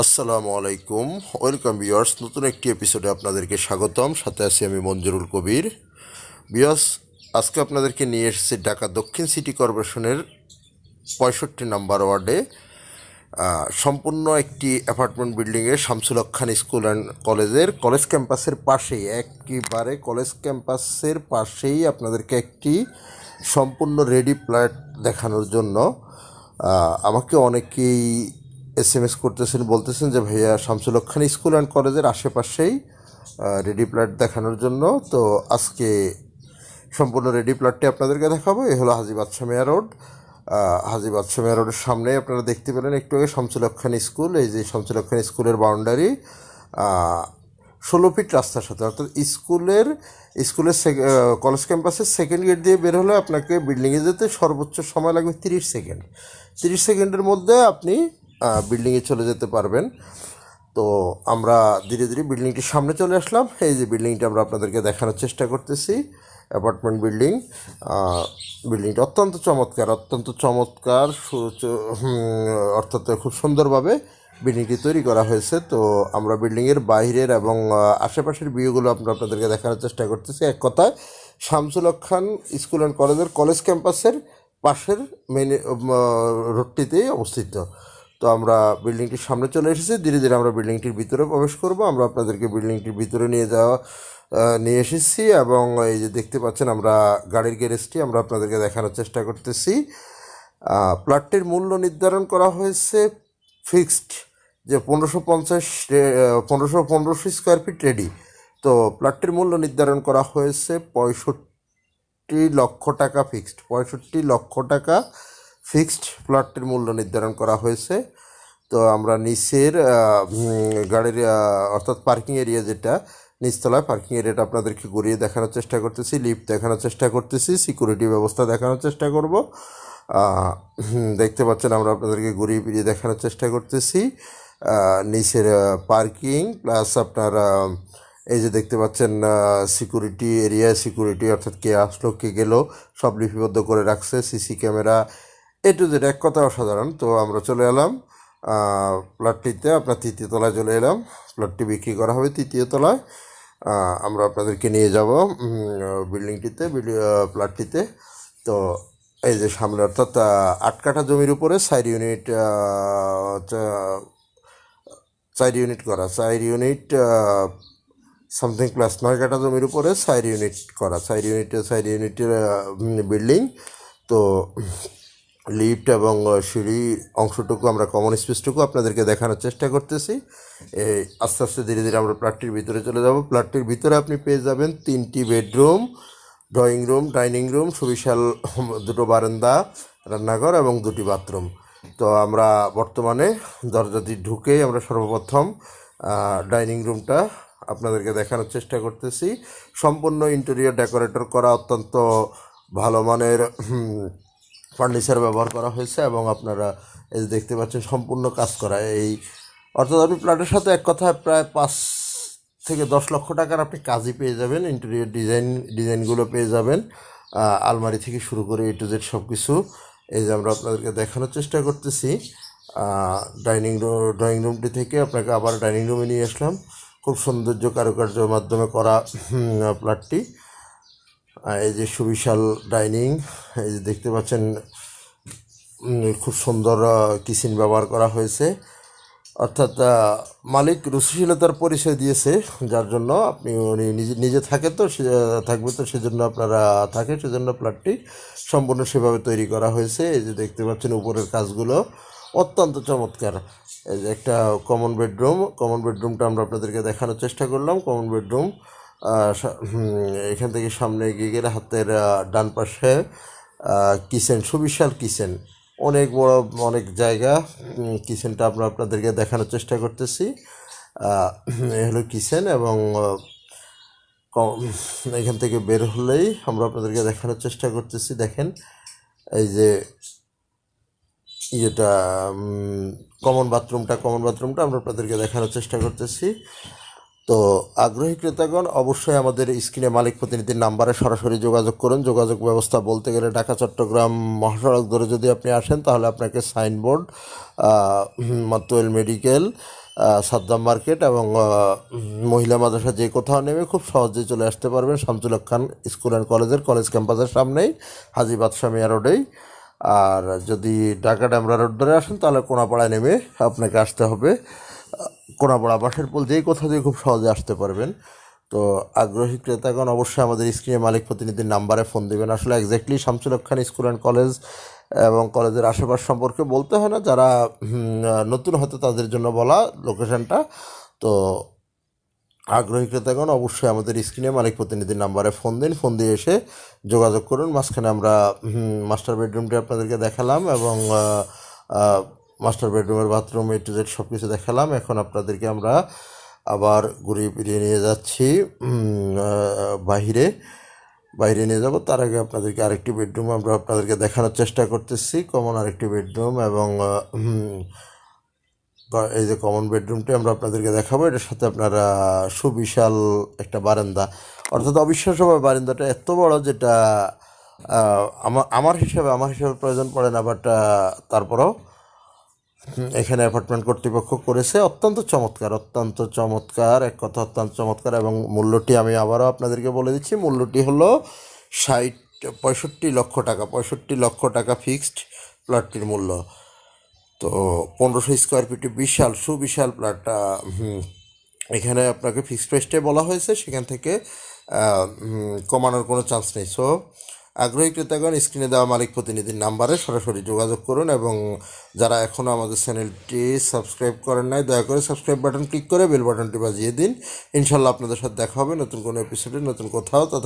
আসসালামু আলাইকুম। ওয়েলকাম বিয়ার্স নতুন একটি এপিসোডে আপনাদেরকে স্বাগতম। সাথে আছি আমি মঞ্জুরুল কবির। বিয়ার্স আজকে আপনাদেরকে নিয়ে এসেছি ঢাকা দক্ষিণ সিটি কর্পোরেশনের পঁয়ষট্টি নাম্বার ওয়ার্ডে। সম্পূর্ণ একটি অ্যাপার্টমেন্ট বিল্ডিংয়ে শামসুল খান স্কুল অ্যান্ড কলেজের কলেজ ক্যাম্পাসের পাশেই, একেবারে কলেজ ক্যাম্পাসের পাশেই আপনাদেরকে একটি সম্পূর্ণ রেডি প্ল্যাট দেখানোর জন্য আমাকে অনেকেই এস এম এস করতেছেন, বলতেছেন যে, ভাইয়া, শামসুল খান স্কুল অ্যান্ড কলেজের আশেপাশেই রেডি ফ্ল্যাট দেখানোর জন্য। তো আজকে সম্পূর্ণ রেডি প্লটটি আপনাদেরকে দেখাবো। এই হলো হাজি বাদশা মেয়া রোড। হাজি বাদশা মেয়া রোডের সামনে আপনারা দেখতে পেলেন একটু আগে শামসুল খান স্কুল। এই যে শামসুল খান স্কুলের বাউন্ডারি ষোলো ফিট রাস্তার সাথে। অর্থাৎ স্কুলের স্কুলের সেক- কলেজ ক্যাম্পাসের সেকেন্ড গেট দিয়ে বের হলে আপনাকে বিল্ডিংয়ে যেতে সর্বোচ্চ সময় লাগবে তিরিশ সেকেন্ড। তিরিশ সেকেন্ডের মধ্যে আপনি বিল্ডিংয়ে চলে যেতে পারবেন। তো আমরা ধীরে ধীরে বিল্ডিংটির সামনে চলে আসলাম। এই যে বিল্ডিংটা আমরা আপনাদেরকে দেখানোর চেষ্টা করতেছি। অ্যাপার্টমেন্ট বিল্ডিং বিল্ডিংটা অত্যন্ত চমৎকার অত্যন্ত চমৎকার অর্থাৎ খুব সুন্দরভাবে বিল্ডিংটি তৈরি করা হয়েছে। তো আমরা বিল্ডিংয়ের বাইরের এবং আশেপাশের ভিউগুলো আমরা আপনাদেরকে দেখানোর চেষ্টা করতেছি। এক কথায়, শামসুল খান স্কুল অ্যান্ড কলেজের, কলেজ ক্যাম্পাসের পাশের মেন রোডটিতেই অবস্থিত। তো আমরা বিল্ডিংটির সামনে চলে এসেছি। ধীরে ধীরে আমরা বিল্ডিংটির ভিতরে প্রবেশ করব। আমরা আপনাদেরকে বিল্ডিংটির ভিতরে নিয়ে যাওয়া নিয়ে এসেছি এবং এই যে দেখতে পাচ্ছেন আমরা গাড়ির গ্যারেজটি আমরা আপনাদেরকে দেখানোর চেষ্টা করতেছি। আহ, প্লটটির মূল্য নির্ধারণ করা হয়েছে ফিক্সড যে পনেরোশো পঞ্চাশ পনেরোশো পনেরোশো স্কোয়ার ফিট রেডি। তো প্লটটির মূল্য নির্ধারণ করা হয়েছে পঁয়ষট্টি লক্ষ টাকা ফিক্সড পঁয়ষট্টি লক্ষ টাকা ফিক্সড প্লটটির মূল্য নির্ধারণ করা হয়েছে। তো আমরা নিচের গাড়ির অর্থাৎ পার্কিং এরিয়া যেটা, নিচতলায় পার্কিং এরিয়াটা আপনাদেরকে ঘুরিয়ে দেখানোর চেষ্টা করতেছি লিফট দেখানোর চেষ্টা করতেছি সিকিউরিটি ব্যবস্থা দেখানোর চেষ্টা করব। দেখতে পাচ্ছেন আমরা আপনাদেরকে ঘুরিয়ে ফিরিয়ে দেখানোর চেষ্টা করতেছি। নিচের পার্কিং প্লাস আপনার এই যে দেখতে পাচ্ছেন সিকিউরিটি এরিয়া সিকিউরিটি অর্থাৎ কে আসলো, কে গেলো, সব লিপিবদ্ধ করে রাখছে CC camera A to Z এক কথা অসাধারণ। তো আমরা চলে এলাম আহ, প্লটটিতে আপনার তৃতীয় তলায় চলে এলাম। প্লটটি বিক্রি করা হবে তৃতীয় তলায়। আমরা আপনাদেরকে নিয়ে যাব বিল্ডিংটিতে প্লটটিতে। তো এই যে সামনে অর্থাৎ আট কাঠা জমির উপরে সাইড ইউনিট চার ইউনিট করা। চার ইউনিট সামথিং প্লাস নয় কাঠা জমির উপরে চার ইউনিট করা। চার ইউনিট চার ইউনিটের বিল্ডিং তো লিফট এবং সিঁড়ি অংশটুকু আমরা কমন স্পেসটুকু আপনাদেরকে দেখানোর চেষ্টা করতেছি। আস্তে আস্তে ধীরে ধীরে আমরা প্লাটটির ভিতরে চলে যাব। প্লাটটির ভিতরে আপনি পেয়ে যাবেন তিনটি bedroom, drawing room, dining room, সুবিশাল দুটো বারান্দা, রান্নাঘর এবং দুটি বাথরুম। তো আমরা বর্তমানে দরজাটি ঢুকেই আমরা সর্বপ্রথম ডাইনিং রুমটা আপনাদেরকে দেখানোর চেষ্টা করতেছি। সম্পূর্ণ ইন্টেরিয়র ডেকোরেটর করা অত্যন্ত ভালো মানের ফার্নিচার ব্যবহার করা হয়েছে এবং আপনারা এই দেখতে পাচ্ছেন সম্পূর্ণ কাজ করা এই অর্থাৎ আপনি প্লাটের সাথে এক কথায় প্রায় পাঁচ থেকে দশ লক্ষ টাকার আপনি কাজই পেয়ে যাবেন ইন্টেরিয়র ডিজাইন ডিজাইনগুলো পেয়ে যাবেন আলমারি থেকে শুরু করে এ টু জেড সব কিছু এই যে আমরা আপনাদেরকে দেখানোর চেষ্টা করতেছি ডাইনিং রুম ড্রয়িং রুমটি থেকে আপনাকে আবার ডাইনিং রুমে নিয়ে আসলাম। খুব সৌন্দর্য কারুকার্যের মাধ্যমে করা প্লাটটি এই যে সুবিশাল ডাইনিং, এই যে দেখতে পাচ্ছেন খুব সুন্দর কিচেন ব্যবহার করা হয়েছে। অর্থাৎ মালিক রুচিশীলতার পরিচয় দিয়েছে, যার জন্য আপনি, উনি নিজে নিজে থাকে তো, সে, থাকবে তো, সেজন্য আপনারা থাকে, সেজন্য প্লাটটি সম্পূর্ণ সেভাবে তৈরি করা হয়েছে। এই যে দেখতে পাচ্ছেন উপরের কাজগুলো অত্যন্ত চমৎকার। এই যে একটা কমন বেডরুম কমন বেডরুমটা আমরা আপনাদেরকে দেখানোর চেষ্টা করলাম। কমন বেডরুম এখান থেকে সামনে এগিয়ে গেলে হাতের ডান পাশে কিচেন, সুবিশাল কিচেন। অনেক বড়, অনেক জায়গা। কিচেনটা আমরা আপনাদেরকে দেখানোর চেষ্টা করতেছি। এই হলো কিচেন এবং এখান থেকে বের হলেই আমরা আপনাদেরকে দেখানোর চেষ্টা করতেছি। দেখেন, এই যে ইয়েটা কমন বাথরুমটা কমন বাথরুমটা আমরা আপনাদেরকে দেখানোর চেষ্টা করতেছি। তো আগ্রহী ক্রেতাগণ, অবশ্যই আমাদের স্ক্রিনে মালিক প্রতিনিধির নাম্বারে সরাসরি যোগাযোগ করুন। যোগাযোগ ব্যবস্থা বলতে গেলে ঢাকা, চট্টগ্রাম মহাসড়ক ধরে যদি আপনি আসেন, তাহলে আপনাকে signboard Matuail medical Saddam market এবং মহিলা মাদ্রাসা যে কোথাও নেমে খুব সহজেই চলে আসতে পারবেন। শামসুল খান স্কুল অ্যান্ড কলেজের, কলেজ ক্যাম্পাসের সামনেই, হাজি বাদশাহ মিয়া রোডেই। আর যদি ঢাকা ড্যামরা রোড ধরে আসেন, তাহলে কোনাপাড়ায় নেমে আপনাকে আসতে হবে। কোনাপাড়া বাসের পোল যেই কোথাও দিয়ে খুব সহজে আসতে পারবেন। তো আগ্রহী ক্রেতাগণ অবশ্যই আমাদের স্ক্রিনে মালিক প্রতিনিধির নাম্বারে ফোন দিবেন। আসলে exactly Shamsul Khan school and college এবং কলেজের আশেপাশ সম্পর্কে বলতে হয় না, যারা নতুন হয়তো তাদের জন্য বলা লোকেশনটা তো আগ্রহী ক্রেতাগণ অবশ্যই আমাদের স্ক্রিনে মালিক প্রতিনিধির নাম্বারে ফোন দিন, ফোন দিয়ে এসে যোগাযোগ করুন। মাঝখানে আমরা মাস্টার বেডরুমটি আপনাদেরকে দেখালাম এবং মাস্টার বেডরুমের বাথরুম এ টু জেড সব কিছু দেখালাম। এখন আপনাদেরকে আমরা আবার ঘুরিয়ে ফিরিয়ে নিয়ে যাচ্ছি। বাহিরে বাইরে। নিয়ে যাব। তার আগে আপনাদেরকে আরেকটি বেডরুম আমরা আপনাদেরকে দেখানোর চেষ্টা করতেছি। কমন আরেকটি বেডরুম এবং এই যে কমন বেডরুমটি আমরা আপনাদেরকে দেখাবো। এটার সাথে আপনারা সুবিশাল একটা বারান্দা, অর্থাৎ অবিশ্বাস্যভাবে বারান্দাটা এত বড় যেটা আমার আমার হিসাবে আমার হিসাবে প্রয়োজন পড়ে না বাট তারপরেও এখানে অ্যাপার্টমেন্ট কর্তৃপক্ষ করেছে অত্যন্ত চমৎকার অত্যন্ত চমৎকার, এক কথা অত্যন্ত চমৎকার এবং মূল্যটি আমি আবারও আপনাদেরকে বলে দিচ্ছি। মূল্যটি হলো ষাট, পঁয়ষট্টি লক্ষ টাকা, পঁয়ষট্টি লক্ষ টাকা ফিক্সড প্লটটির মূল্য। তো পনেরোশো স্কোয়ার ফিটে বিশাল, সুবিশাল প্লটটা এখানে আপনাকে ফিক্সড প্রাইসটাই বলা হয়েছে। সেখান থেকে কমানোর কোনো চান্স নেই। সো আগ্রহী ক্রেতাগণ স্ক্রিনে দেওয়া মালিক প্রতিনিধির নাম্বারে সরাসরি যোগাযোগ করুন এবং যারা এখনও আমাদের চ্যানেলটি সাবস্ক্রাইব করেন নাই, দয়া করে সাবস্ক্রাইব বাটন ক্লিক করে বেল বাটনটি বাজিয়ে দিন। ইনশাল্লাহ আপনাদের সাথে দেখা হবে নতুন কোনো এপিসোডে নতুন কোথাও। তত